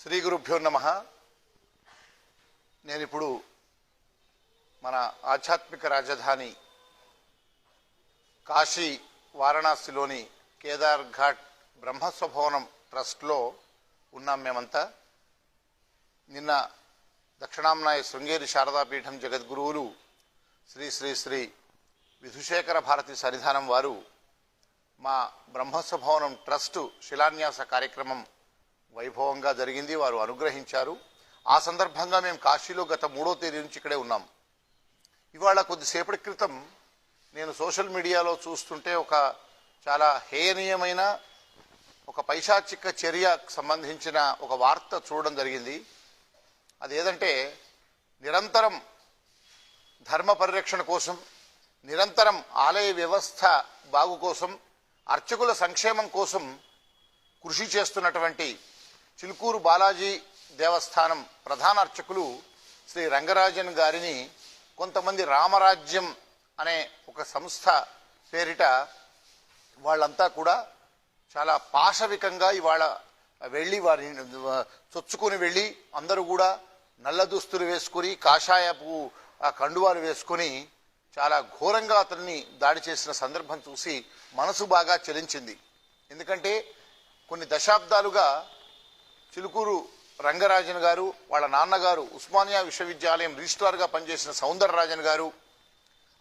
శ్రీ గురుభ్యో నమ. నేను ఇప్పుడు మన ఆధ్యాత్మిక రాజధాని కాశీ వారణాసిలోని కేదార్ ఘాట్ బ్రహ్మస్వభవనం ట్రస్ట్లో ఉన్నాం మేమంతా. నిన్న దక్షిణాంనాయ శృంగేరి శారదాపీఠం జగద్గురువులు శ్రీ శ్రీ శ్రీ విధుశేఖర భారతి సన్నిధానం వారు మా బ్రహ్మస్వభవనం ట్రస్టు శిలాన్యాస కార్యక్రమం వైభవంగా జరిగింది వారు అనుగ్రహించారు. ఆ సందర్భంగా మేము కాశీలో గత మూడో తేదీ నుంచి ఇక్కడే ఉన్నాం. ఇవాళ కొద్దిసేపటి క్రితం నేను సోషల్ మీడియాలో చూస్తుంటే ఒక చాలా హేయనీయమైన ఒక పైశాచిక చర్యకు సంబంధించిన ఒక వార్త చూడడం జరిగింది. అదేదంటే నిరంతరం ధర్మ పరిరక్షణ కోసం నిరంతరం ఆలయ వ్యవస్థ బాగు కోసం అర్చకుల సంక్షేమం కోసం కృషి చేస్తున్నటువంటి చిలుకూరు బాలాజీ దేవస్థానం ప్రధాన అర్చకులు శ్రీ రంగరాజన్ గారిని కొంతమంది రామరాజ్యం అనే ఒక సంస్థ పేరిట వాళ్ళంతా కూడా చాలా పాశవికంగా ఇవాళ వెళ్ళి వారిని చొచ్చుకొని వెళ్ళి అందరూ కూడా నల్ల దుస్తులు వేసుకొని కాషాయపు ఆ కండువాలు వేసుకొని చాలా ఘోరంగా అతన్ని దాడి చేసిన సందర్భం చూసి మనసు బాగా చలించింది. ఎందుకంటే కొన్ని దశాబ్దాలుగా చిలుకూరు రంగరాజన్ గారు వాళ్ళ నాన్నగారు ఉస్మానియా విశ్వవిద్యాలయం రిజిస్ట్రార్గా పనిచేసిన సౌందరరాజన్ గారు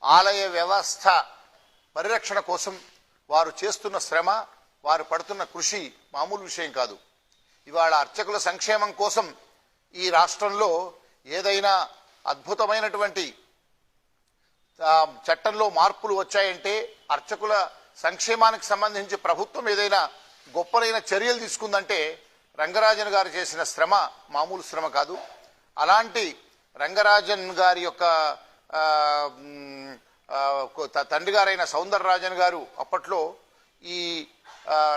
ఆలయ వ్యవస్థ పరిరక్షణ కోసం వారు చేస్తున్న శ్రమ వారు పడుతున్న కృషి మామూలు విషయం కాదు. ఇవాళ అర్చకుల సంక్షేమం కోసం ఈ రాష్ట్రంలో ఏదైనా అద్భుతమైనటువంటి చట్టంలో మార్పులు వచ్చాయంటే అర్చకుల సంక్షేమానికి సంబంధించి ప్రభుత్వం ఏదైనా గొప్పలైన చర్యలు తీసుకుందంటే రంగరాజన్ గారు చేసిన శ్రమ మామూలు శ్రమ కాదు. అలాంటి రంగరాజన్ గారి యొక్క తండ్రి గారైన సౌందరరాజన్ గారు అప్పట్లో ఈ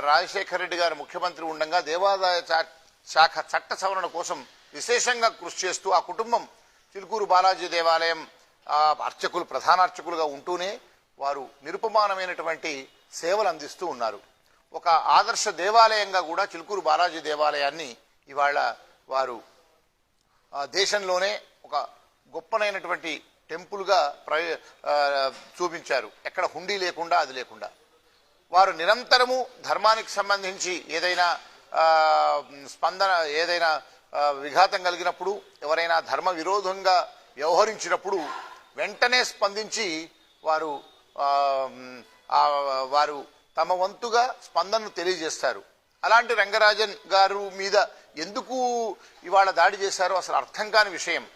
రాజశేఖర రెడ్డి గారు ముఖ్యమంత్రి ఉండగా దేవాదాయ చా- శాఖ చట్ట సవరణ కోసం విశేషంగా కృషి చేస్తూ ఆ కుటుంబం చిలుకూరు బాలాజీ దేవాలయం అర్చకులు ప్రధాన అర్చకులుగా ఉంటూనే వారు నిరుపమానమైనటువంటి సేవలు అందిస్తూ ఉన్నారు. ఒక ఆదర్శ దేవాలయంగా కూడా చిలుకూరు బాలాజీ దేవాలయాన్ని ఇవాళ వారు దేశంలోనే ఒక గొప్పనైనటువంటి టెంపుల్గా ప్ర చూపించారు. ఎక్కడ హుండీ లేకుండా అది లేకుండా. వారు నిరంతరము ధర్మానికి సంబంధించి ఏదైనా స్పందన ఏదైనా విఘాతం కలిగినప్పుడు ఎవరైనా ధర్మ విరోధంగా వ్యవహరించినప్పుడు వెంటనే స్పందించి వారు వారు తమ వంతుగా స్పందనను తెలియజేస్తారు. అలాంటి రంగరాజన్ గారు మీద ఎందుకు ఇవాళ దాడి చేశారో అసలు అర్థం కాని విషయం.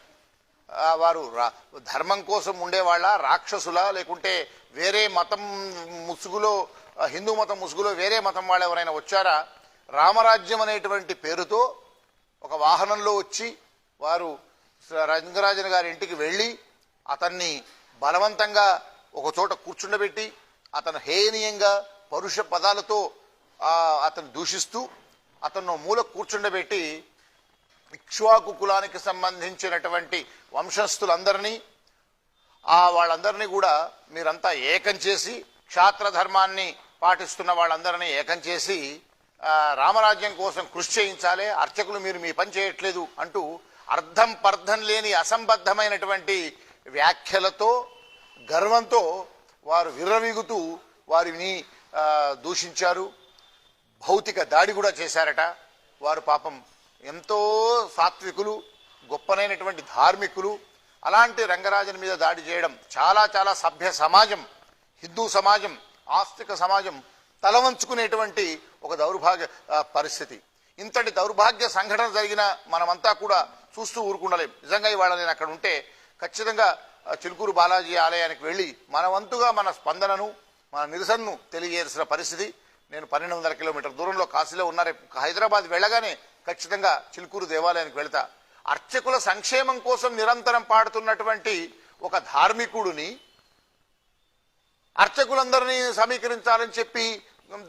వారు రా- ధర్మం కోసం ఉండేవాళ్ళ రాక్షసుల లేకుంటే వేరే మతం ముసుగులో హిందూ మతం ముసుగులో వేరే మతం వాళ్ళు ఎవరైనా వచ్చారా? రామరాజ్యం అనేటువంటి పేరుతో ఒక వాహనంలో వచ్చి వారు రంగరాజన్ గారి ఇంటికి వెళ్ళి అతన్ని బలవంతంగా ఒక చోట కూర్చుండబెట్టి అతను హేయనీయంగా పరుష పదాలతో అతను దూషిస్తూ అతను మూల కూర్చుండబెట్టి ఇక్ష్వాకు కులానికి సంబంధించినటువంటి వంశస్థులందరినీ ఆ వాళ్ళందరినీ కూడా మీరంతా ఏకం చేసి క్షాత్ర ధర్మాన్ని పాటిస్తున్న వాళ్ళందరినీ ఏకం చేసి రామరాజ్యం కోసం కృషి చేయించాలి అర్చకులు మీరు మీ పని చేయట్లేదు అంటూ అర్థం పర్థం లేని అసంబద్ధమైనటువంటి వ్యాఖ్యలతో గర్వంతో వారు విర్రవీగుతూ వారిని దూషించారు. భౌతిక దాడి కూడా చేశారట. వారు పాపం ఎంతో సాత్వికులు గొప్పనైనటువంటి ధార్మికులు. అలాంటి రంగరాజన్ మీద దాడి చేయడం చాలా చాలా సభ్య సమాజం హిందూ సమాజం ఆస్తిక సమాజం తలవంచుకునేటువంటి ఒక దౌర్భాగ్య పరిస్థితి. ఇంతటి దౌర్భాగ్య సంఘటన జరిగిన మనమంతా కూడా చూస్తూ ఊరుకుండలేం. నిజంగా ఇవాళ నేను అక్కడ ఉంటే ఖచ్చితంగా చిలుకూరు బాలాజీ ఆలయానికి వెళ్ళి మన వంతుగా మన స్పందనను మన నిరసనను తెలియజేయాల్సిన పరిస్థితి. నేను పన్నెండు వందల కిలోమీటర్ దూరంలో కాశీలో ఉన్న రేపు హైదరాబాద్ వెళ్ళగానే ఖచ్చితంగా చిలుకూరు దేవాలయానికి వెళతా. అర్చకుల సంక్షేమం కోసం నిరంతరం పాడుతున్నటువంటి ఒక ధార్మికుడిని అర్చకులందరినీ సమీకరించాలని చెప్పి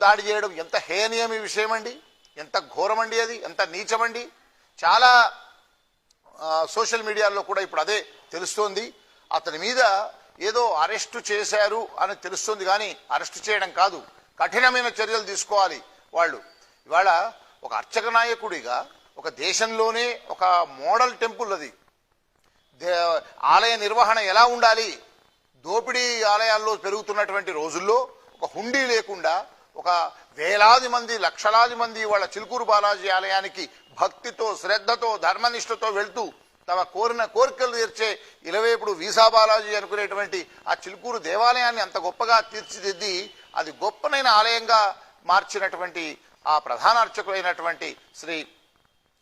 దాడి చేయడం ఎంత హేనీయమి విషయం అండి? ఎంత ఘోరమండి అది? ఎంత నీచమండి? చాలా సోషల్ మీడియాలో కూడా ఇప్పుడు అదే తెలుస్తోంది. అతని మీద ఏదో అరెస్టు చేశారు అని తెలుస్తుంది కానీ అరెస్టు చేయడం కాదు. కఠినమైన చర్యలు తీసుకోవాలి వాళ్ళు. ఇవాళ ఒక అర్చక నాయకుడిగా ఒక దేశంలోనే ఒక మోడల్ టెంపుల్ అది. దే- ఆలయ నిర్వహణ ఎలా ఉండాలి? దోపిడీ ఆలయాల్లో పెరుగుతున్నటువంటి రోజుల్లో ఒక హుండీ లేకుండా ఒక వేలాది మంది లక్షలాది మంది వాళ్ళ చిలుకూరు బాలాజీ ఆలయానికి భక్తితో శ్రద్ధతో ధర్మనిష్టతో వెళ్తూ తమ కోరిన కోరికలు తీర్చే ఇలవేపుడు వీసా బాలాజీ అనుకునేటువంటి ఆ చిలుకూరు దేవాలయాన్ని అంత గొప్పగా తీర్చిదిద్ది అది గొప్పనైన ఆలయంగా మార్చినటువంటి ఆ ప్రధాన అర్చకులైనటువంటి శ్రీ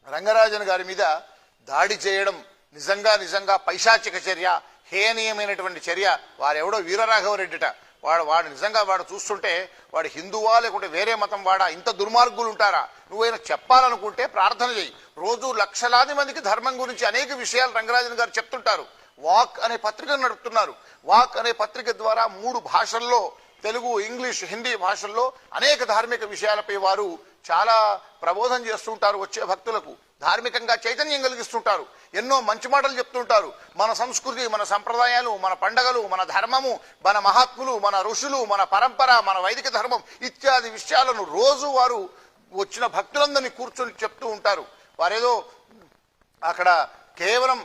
రంగరాజన్ గారి మీద దాడి చేయడం నిజంగా నిజంగా పైశాచిక చర్య హేయనీయమైనటువంటి చర్య. వారెవడో వీరరాఘవరెడ్డిట. వాడు వాడు నిజంగా వాడు చూస్తుంటే వాడు హిందువా లేకుంటే వేరే మతం వాడా? ఇంత దుర్మార్గులు ఉంటారా నువ్వైనా చెప్పాలనుకుంటే ప్రార్థన చేయి రోజు లక్షలాది మందికి ధర్మం గురించి అనేక విషయాలు రంగరాజన్ గారు చెప్తుంటారు. వాక్ అనే పత్రిక నడుపుతున్నారు. వాక్ అనే పత్రిక ద్వారా మూడు భాషల్లో తెలుగు ఇంగ్లీష్ హిందీ భాషల్లో అనేక ధార్మిక విషయాలపై వారు చాలా ప్రబోధం చేస్తుంటారు వచ్చే భక్తులకు. ధార్మికంగా చైతన్యం కలిగిస్తుంటారు. ఎన్నో మంచి మాటలు చెప్తుంటారు. మన సంస్కృతి మన సంప్రదాయాలు మన పండగలు మన ధర్మము మన మహాత్ములు మన ఋషులు మన పరంపర మన వైదిక ధర్మం ఇత్యాది విషయాలను రోజు వారు వచ్చిన భక్తులందరినీ కూర్చొని చెప్తూ ఉంటారు. వారేదో అక్కడ కేవలం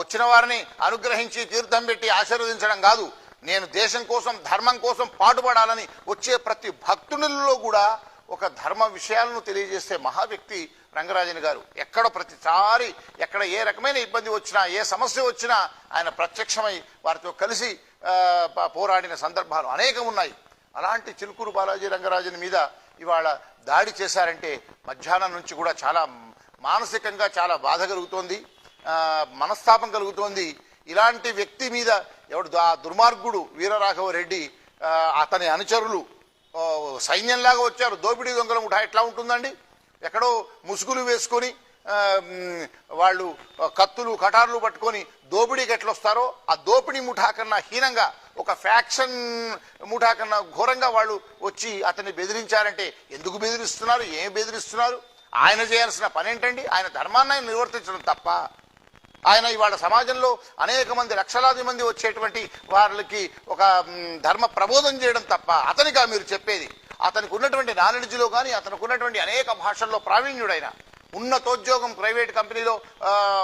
వచ్చిన వారిని అనుగ్రహించి తీర్థం పెట్టి ఆశీర్వదించడం కాదు. నేను దేశం కోసం ధర్మం కోసం పాటుపడాలని వచ్చే ప్రతి భక్తునిలో కూడా ఒక ధర్మ విషయాలను తెలియజేసే మహా వ్యక్తి రంగరాజన్ గారు. ఎక్కడ ప్రతిసారి ఎక్కడ ఏ రకమైన ఇబ్బంది వచ్చినా ఏ సమస్య వచ్చినా ఆయన ప్రత్యక్షమై వారితో కలిసి పోరాడిన సందర్భాలు అనేకం ఉన్నాయి. అలాంటి చిలుకూరు బాలాజీ రంగరాజన్ మీద ఇవాళ దాడి చేశారంటే మధ్యాహ్నం నుంచి కూడా చాలా మానసికంగా చాలా బాధ కలుగుతోంది. మనస్తాపం కలుగుతోంది. ఇలాంటి వ్యక్తి మీద ఎవడు ఆ దుర్మార్గుడు వీరరాఘవ రెడ్డి అతని అనుచరులు సైన్యంలాగా వచ్చారు. దోపిడీ దొంగల ముఠా ఎట్లా ఉంటుందండి? ఎక్కడో ముసుగులు వేసుకొని వాళ్ళు కత్తులు కటార్లు పట్టుకొని దోపిడీకి ఎట్లా వస్తారో ఆ దోపిడీ ముఠా కన్నా హీనంగా ఒక ఫ్యాక్షన్ ముఠా కన్నా ఘోరంగా వాళ్ళు వచ్చి అతన్ని బెదిరించారంటే ఎందుకు బెదిరిస్తున్నారు? ఏం బెదిరిస్తున్నారు? ఆయన చేయాల్సిన పని ఏంటండి ఆయన ధర్మాన్ని ఆయన నిర్వర్తించడం తప్ప. ఆయన ఇవాళ సమాజంలో అనేక మంది లక్షలాది మంది వచ్చేటువంటి వాళ్ళకి ఒక ధర్మ ప్రబోధం చేయడం తప్ప అతనిగా మీరు చెప్పేది? అతనికి ఉన్నటువంటి నాలెడ్జ్లో కానీ అతనికి ఉన్నటువంటి అనేక భాషల్లో ప్రావీణ్యుడైన ఉన్నతోద్యోగం ప్రైవేట్ కంపెనీలో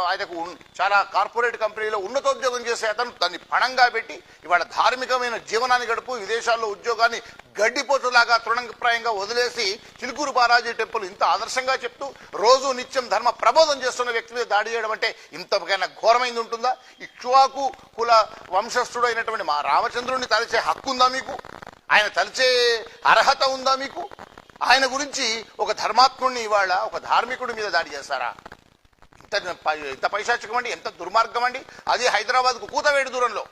ఆయనకు చాలా కార్పొరేట్ కంపెనీలో ఉన్నతోద్యోగం చేసే అతను దాన్ని పణంగా పెట్టి ఇవాళ ధార్మికమైన జీవనాన్ని గడుపు విదేశాల్లో ఉద్యోగాన్ని గడ్డిపోతులాగా తృణప్రాయంగా వదిలేసి చిలుకూరు బాలాజీ టెంపుల్ ఇంత ఆదర్శంగా చెప్తూ రోజు నిత్యం ధర్మ ప్రబోధం చేస్తున్న వ్యక్తి మీద దాడి చేయడం అంటే ఇంతకైనా ఘోరమైంది ఉంటుందా? ఇక్ష్వాకు కుల వంశస్థుడైనటువంటి మా రామచంద్రుడిని తలిచే హక్కు ఉందా మీకు? ఆయన తలిచే అర్హత ఉందా మీకు? ఆయన గురించి ఒక ధర్మాత్ముడిని ఇవాళ ఒక ధార్మికుడి మీద దాడి చేస్తారా ఇంత ఇంత పైశాచికం అండి ఎంత దుర్మార్గం అండి. అది హైదరాబాద్కు కూతవేడి దూరంలో.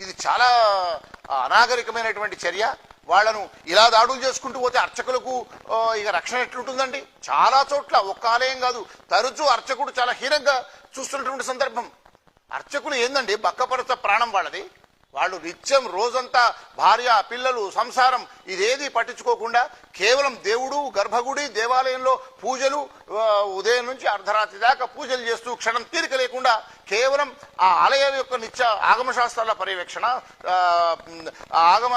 ఇది చాలా అనాగరికమైనటువంటి చర్య. వాళ్ళను ఇలా దాడులు చేసుకుంటూ పోతే అర్చకులకు ఇక రక్షణ ఎట్లుంటుందండి? చాలా చోట్ల ఒక్క ఆలయం కాదు తరచూ అర్చకుడు చాలా హీనంగా చూస్తున్నటువంటి సందర్భం. అర్చకులు ఏందండి? బక్కపరచ ప్రాణం వాళ్ళది. వాళ్ళు నిత్యం రోజంతా భార్య పిల్లలు సంసారం ఇదేది పట్టించుకోకుండా కేవలం దేవుడు గర్భగుడి దేవాలయంలో పూజలు ఉదయం నుంచి అర్ధరాత్రి దాకా పూజలు చేస్తూ క్షణం తీరిక లేకుండా కేవలం ఆ ఆలయాల యొక్క నిత్య ఆగమ శాస్త్రాల పర్యవేక్షణ ఆగమ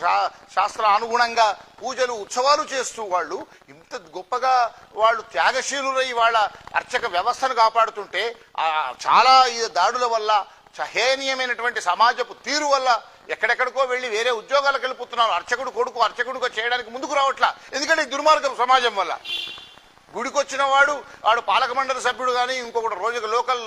శా- శాస్త్ర అనుగుణంగా పూజలు ఉత్సవాలు చేస్తూ వాళ్ళు ఇంత గొప్పగా వాళ్ళు త్యాగశీలురై వాళ్ళ అర్చక వ్యవస్థను కాపాడుతుంటే చాలా ఈ దాడుల వల్ల సహేనీయమైనటువంటి సమాజపు తీరు వల్ల ఎక్కడెక్కడికో వెళ్ళి వేరే ఉద్యోగాలకు వెళ్ళిపోతున్నారు. అర్చకుడు కొడుకు అర్చకుడుగా చేయడానికి ముందుకు రావట్లా. ఎందుకంటే ఈ దుర్మార్గం సమాజం వల్ల. గుడికొచ్చిన వాడు వాడు పాలక మండలి సభ్యుడు కానీ ఇంకొకటి రోజుకి లోకల్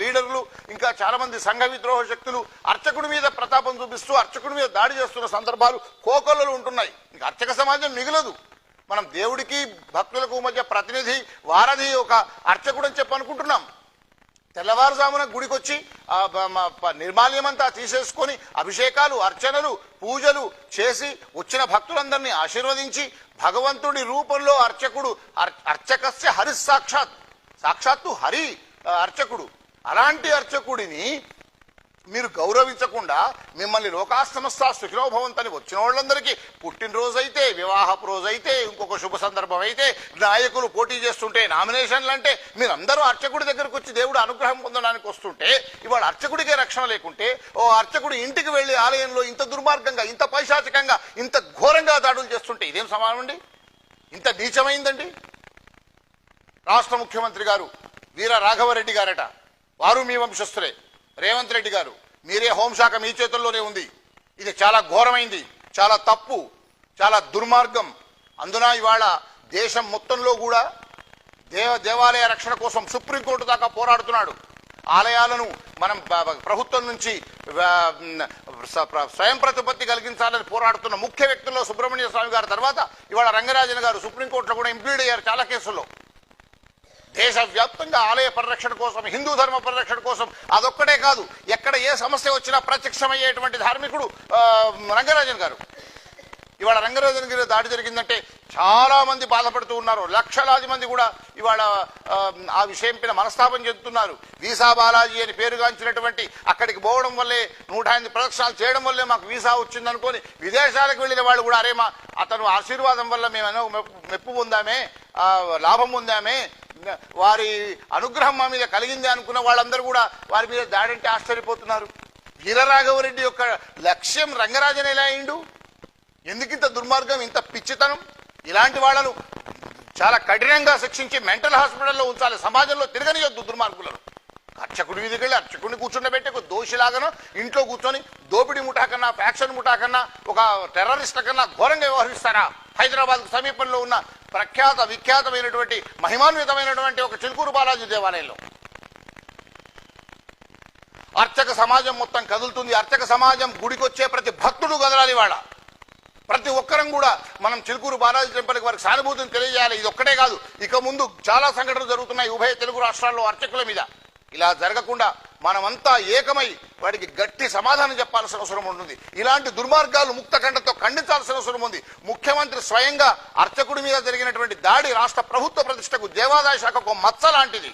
లీడర్లు ఇంకా చాలామంది సంఘ విద్రోహ శక్తులు అర్చకుడి మీద ప్రతాపం చూపిస్తూ అర్చకుడి మీద దాడి చేస్తున్న సందర్భాలు కోకొల్లలు ఉంటున్నాయి. ఇంకా అర్చక సమాజం మిగలదు. మనం దేవుడికి భక్తులకు మధ్య ప్రతినిధి వారధి ఒక అర్చకుడు అని చెప్పి అనుకుంటున్నాం తెల్లవారుజామున గుడికొచ్చి ఆ నిర్మాల్యమంతా తీసేసుకొని అభిషేకాలు అర్చనలు పూజలు చేసి వచ్చిన భక్తులందరినీ ఆశీర్వదించి భగవంతుడి రూపంలో అర్చకుడు అర్- అర్చకస్య హరి సాక్షాత్ సాక్షాత్తు హరి అర్చకుడు. అలాంటి అర్చకుడిని మీరు గౌరవించకుండా మిమ్మల్ని లోకాస్తమస్తా సుఖినోభవంతని వచ్చిన వాళ్ళందరికీ పుట్టినరోజు అయితే వివాహపు రోజు అయితే ఇంకొక శుభ సందర్భం అయితే నాయకులు పోటీ చేస్తుంటే నామినేషన్లు అంటే మీరందరూ అర్చకుడి దగ్గరకు వచ్చి దేవుడు అనుగ్రహం పొందడానికి వస్తుంటే ఇవాళ అర్చకుడికే రక్షణ లేకుంటే ఓ అర్చకుడు ఇంటికి వెళ్ళి ఆలయంలో ఇంత దుర్మార్గంగా ఇంత పైశాచికంగా ఇంత ఘోరంగా దాడులు చేస్తుంటే ఇదేం సమానం అండి? ఇంత నీచమైందండి? రాష్ట్ర ముఖ్యమంత్రి గారు వీర రాఘవరెడ్డి గారట వారు మీ వంశస్థులే. రేవంత్ రెడ్డి గారు మీరే హోంశాఖ మీ చేతుల్లోనే ఉంది. ఇది చాలా ఘోరమైంది చాలా తప్పు చాలా దుర్మార్గం. అందున ఇవాళ దేశం మొత్తంలో కూడా దేవ దేవాలయ రక్షణ కోసం సుప్రీంకోర్టు దాకా పోరాడుతున్నాడు. ఆలయాలను మనం ప్రభుత్వం నుంచి స్వయం ప్రతిపత్తి కలిగించాలని పోరాడుతున్న ముఖ్య వ్యక్తుల్లో సుబ్రహ్మణ్య స్వామి గారి తర్వాత ఇవాళ రంగరాజన్ గారు సుప్రీంకోర్టులో కూడా ఇంప్లీడ్ అయ్యారు చాలా కేసుల్లో. దేశవ్యాప్తంగా ఆలయ పరిరక్షణ కోసం హిందూ ధర్మ పరిరక్షణ కోసం అదొక్కటే కాదు ఎక్కడ ఏ సమస్య వచ్చినా ప్రత్యక్షమయ్యేటువంటి ధార్మికుడు రంగరాజన్ గారు. ఇవాళ రంగరాజన్ గారి దాడి జరిగిందంటే చాలా మంది బాధపడుతూ ఉన్నారు. లక్షలాది మంది కూడా ఇవాళ ఆ, విషయం పైన మనస్తాపం చెందుతున్నారు. వీసా బాలాజీ అని పేరుగాంచినటువంటి అక్కడికి పోవడం వల్లే నూట ఎనిమిది ప్రదక్షిణాలు చేయడం వల్లే మాకు వీసా వచ్చిందనుకొని విదేశాలకు వెళ్ళిన వాళ్ళు కూడా అరే మా అతను ఆశీర్వాదం వల్ల మేము మెప్పు మెప్పు పొందామే లాభం పొందామే వారి అనుగ్రహం మా మీద కలిగింది అనుకున్న వాళ్ళందరూ కూడా వారి మీద దాడంటే ఆశ్చర్యపోతున్నారు. వీరరాఘవరెడ్డి యొక్క లక్ష్యం రంగరాజన్ ఎలా అయిండు? ఎందుకు ఇంత దుర్మార్గం ఇంత పిచ్చితనం? ఇలాంటి వాళ్ళను చాలా కఠినంగా శిక్షించి మెంటల్ హాస్పిటల్లో ఉంచాలి సమాజంలో తిరగనియొద్దు దుర్మార్గులను. అర్చకుడి మీదకి వెళ్ళి అర్చకుడిని కూర్చుండబెట్టి ఒక దోషిలాగానో ఇంట్లో కూర్చొని దోపిడీ ముఠా కన్నా ఫ్యాక్షన్ ముఠా కన్నా ఒక టెర్రరిస్ట్ కన్నా ఘోరంగా వ్యవహరిస్తారా? హైదరాబాద్ సమీపంలో ఉన్న ప్రఖ్యాత విఖ్యాతమైనటువంటి మహిమాన్వితమైనటువంటి ఒక చిలుకూరు బాలాజీ దేవాలయంలో. అర్చక సమాజం మొత్తం కదులుతుంది. అర్చక సమాజం గుడికొచ్చే ప్రతి భక్తుడు కదలాలి వాళ్ళ ప్రతి ఒక్కరం కూడా మనం చిలుకూరు బాలాజీ టెంపుల్కి వారికి సానుభూతిని తెలియజేయాలి. ఇది ఒక్కటే కాదు. ఇక ముందు చాలా సంఘటనలు జరుగుతున్నాయి. ఉభయ తెలుగు రాష్ట్రాల్లో అర్చకుల మీద. ఇలా జరగకుండా మనమంతా ఏకమై వాడికి గట్టి సమాధానం చెప్పాల్సిన అవసరం ఉంటుంది. ఇలాంటి దుర్మార్గాలు ముక్తఖండంతో ఖండించాల్సిన అవసరం ఉంది. ముఖ్యమంత్రి స్వయంగా అర్చకుడి మీద జరిగినటువంటి దాడి రాష్ట్ర ప్రభుత్వ ప్రతిష్టకు దేవాదాయ శాఖకు మచ్చ లాంటిది.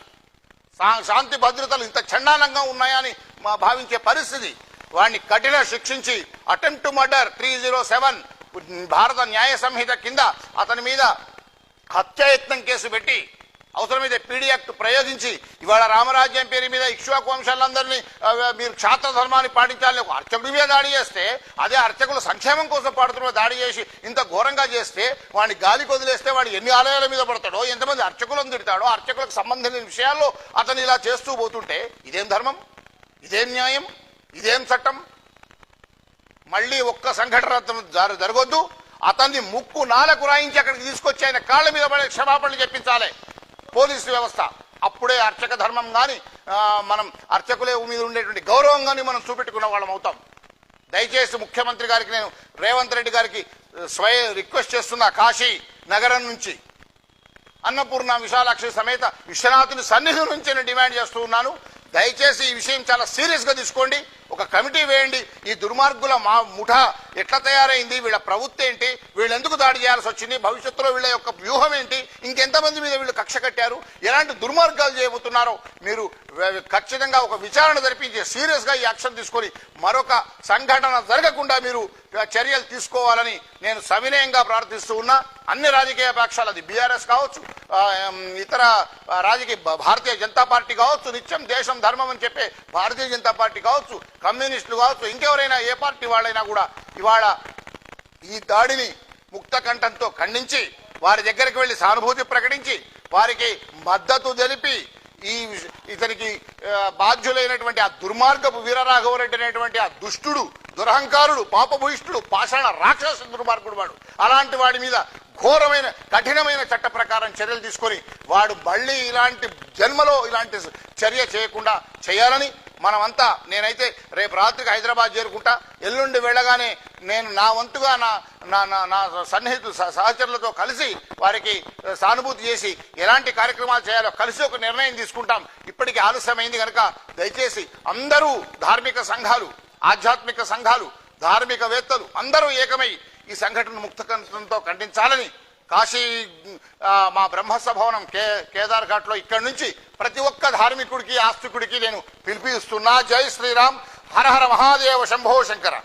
శాంతి భద్రతలు ఇంత చండాలంగా ఉన్నాయని మా భావించే పరిస్థితి. వాడిని కఠిన శిక్షించి attempt murder three zero seven Bharat Nyaya Sanhita కింద అతని మీద హత్యాయత్నం కేసు పెట్టి అవసరమైతే పీడీ యాక్ట్ ప్రయోగించి ఇవాళ రామరాజ్యం పేరు మీద ఇక్ష్వాకు వంశాలందరినీ మీరు క్షాత్ర ధర్మాన్ని పాటించాలని ఒక అర్చకుడి మీద దాడి చేస్తే అదే అర్చకుల సంక్షేమం కోసం పాడుతున్న దాడి చేసి ఇంత ఘోరంగా చేస్తే వాడిని గాలి వదిలేస్తే వాడు ఎన్ని ఆలయాల మీద పడతాడో ఎంతమంది అర్చకులను తిడతాడో అర్చకులకు సంబంధించిన విషయాల్లో అతను ఇలా చేస్తూ పోతుంటే ఇదేం ధర్మం? ఇదేం న్యాయం? ఇదేం చట్టం? మళ్ళీ ఒక్క సంఘటన అతను జరగొద్దు. అతన్ని ముక్కు నాలకు రాయించి అక్కడికి తీసుకొచ్చి ఆయన కాళ్ళ మీద పడే క్షమాపణలు చెప్పించాలి. పోలీసు వ్యవస్థ. అప్పుడే అర్చక ధర్మం కానీ మనం అర్చకులే మీద ఉండేటువంటి గౌరవం కానీ మనం చూపెట్టుకున్న వాళ్ళం అవుతాం. దయచేసి ముఖ్యమంత్రి గారికి నేను రేవంత్ రెడ్డి గారికి స్వయం రిక్వెస్ట్ చేస్తున్నా కాశీ నగరం నుంచి. అన్నపూర్ణ విశాలాక్షి సమేత విశ్వనాథుని సన్నిధి నుంచి నేను డిమాండ్ చేస్తూ ఉన్నాను. దయచేసి ఈ విషయం చాలా సీరియస్గా తీసుకోండి. ఒక కమిటీ వేయండి. ఈ దుర్మార్గుల మా ముఠా ఎట్లా తయారైంది? వీళ్ళ ప్రభుత్వం ఏంటి? వీళ్ళు ఎందుకు దాడి చేయాల్సి వచ్చింది? భవిష్యత్తులో వీళ్ళ యొక్క వ్యూహం ఏంటి? ఇంకెంతమంది మీద వీళ్ళు కక్ష కట్టారు? ఎలాంటి దుర్మార్గాలు చేయబోతున్నారో మీరు ఖచ్చితంగా ఒక విచారణ జరిపించి సీరియస్గా ఈ యాక్షన్ తీసుకొని మరొక సంఘటన జరగకుండా మీరు చర్యలు తీసుకోవాలని నేను సవినయంగా ప్రార్థిస్తూ ఉన్నా. అన్ని రాజకీయ పక్షాలు అది బీఆర్ఎస్ కావచ్చు ఇతర రాజకీయ భారతీయ జనతా పార్టీ కావచ్చు నిత్యం దేశం ధర్మం అని చెప్పే భారతీయ జనతా పార్టీ కావచ్చు కమ్యూనిస్టులు కావచ్చు ఇంకెవరైనా ఏ పార్టీ వాళ్ళైనా కూడా ఇవాళ ఈ దాడిని ముక్త కంఠంతో ఖండించి వారి దగ్గరికి వెళ్ళి సానుభూతి ప్రకటించి వారికి మద్దతు తెలిపి ఈ ఇతనికి బాధ్యులైనటువంటి ఆ దుర్మార్గపు వీరరాఘవరెడ్డి అనేటువంటి ఆ దుష్టుడు దురహంకారుడు పాపభూయిష్ఠుడు పాషాణ రాక్షస దుర్మార్గుడు వాడు. అలాంటి వాడి మీద ఘోరమైన కఠినమైన చట్ట ప్రకారం చర్యలు తీసుకొని వాడు మళ్ళీ ఇలాంటి జన్మలో ఇలాంటి చర్య చేయకుండా చేయాలని మనమంతా నేనైతే రేపు రాత్రికి హైదరాబాద్ చేరుకుంటా. ఎల్లుండి వెళ్ళగానే నేను నా వంతుగా నా నా నా నా సన్నిహితు సహచరులతో కలిసి వారికి సానుభూతి చేసి ఎలాంటి కార్యక్రమాలు చేయాలో కలిసి ఒక నిర్ణయం తీసుకుంటాం. ఇప్పటికీ ఆలస్యమైంది కనుక దయచేసి అందరూ ధార్మిక సంఘాలు ఆధ్యాత్మిక సంఘాలు ధార్మికవేత్తలు అందరూ ఏకమై ఈ సంఘటన ముక్తకంతో ఖండించాలని కాశీ మా బ్రహ్మసభవనం కే కేదార్ ఘాట్లో ఇక్కడి నుంచి ప్రతి ఒక్క ధార్మికుడికి ఆస్తికుడికి నేను పిలిపిస్తున్నా. జై శ్రీరామ్. హరహర మహాదేవ శంభో శంకర.